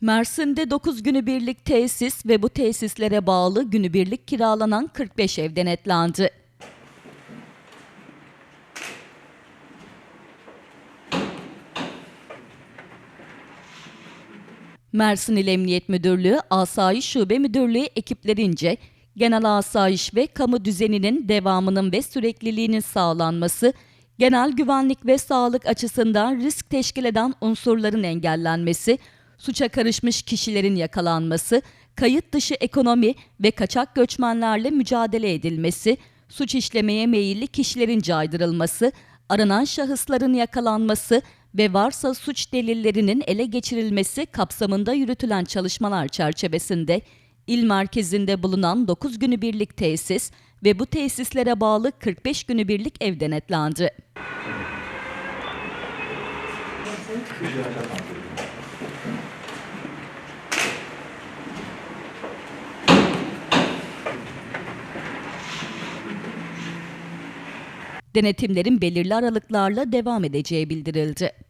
Mersin'de 9 günübirlik tesis ve bu tesislere bağlı günübirlik kiralanan 45 ev denetlendi. Mersin İl Emniyet Müdürlüğü, Asayiş Şube Müdürlüğü ekiplerince genel asayiş ve kamu düzeninin devamının ve sürekliliğinin sağlanması, genel güvenlik ve sağlık açısından risk teşkil eden unsurların engellenmesi, suça karışmış kişilerin yakalanması, kayıt dışı ekonomi ve kaçak göçmenlerle mücadele edilmesi, suç işlemeye meyilli kişilerin caydırılması, aranan şahısların yakalanması ve varsa suç delillerinin ele geçirilmesi kapsamında yürütülen çalışmalar çerçevesinde il merkezinde bulunan 9 günübirlik tesis ve bu tesislere bağlı 45 günübirlik ev denetlendi. Denetimlerin belirli aralıklarla devam edeceği bildirildi.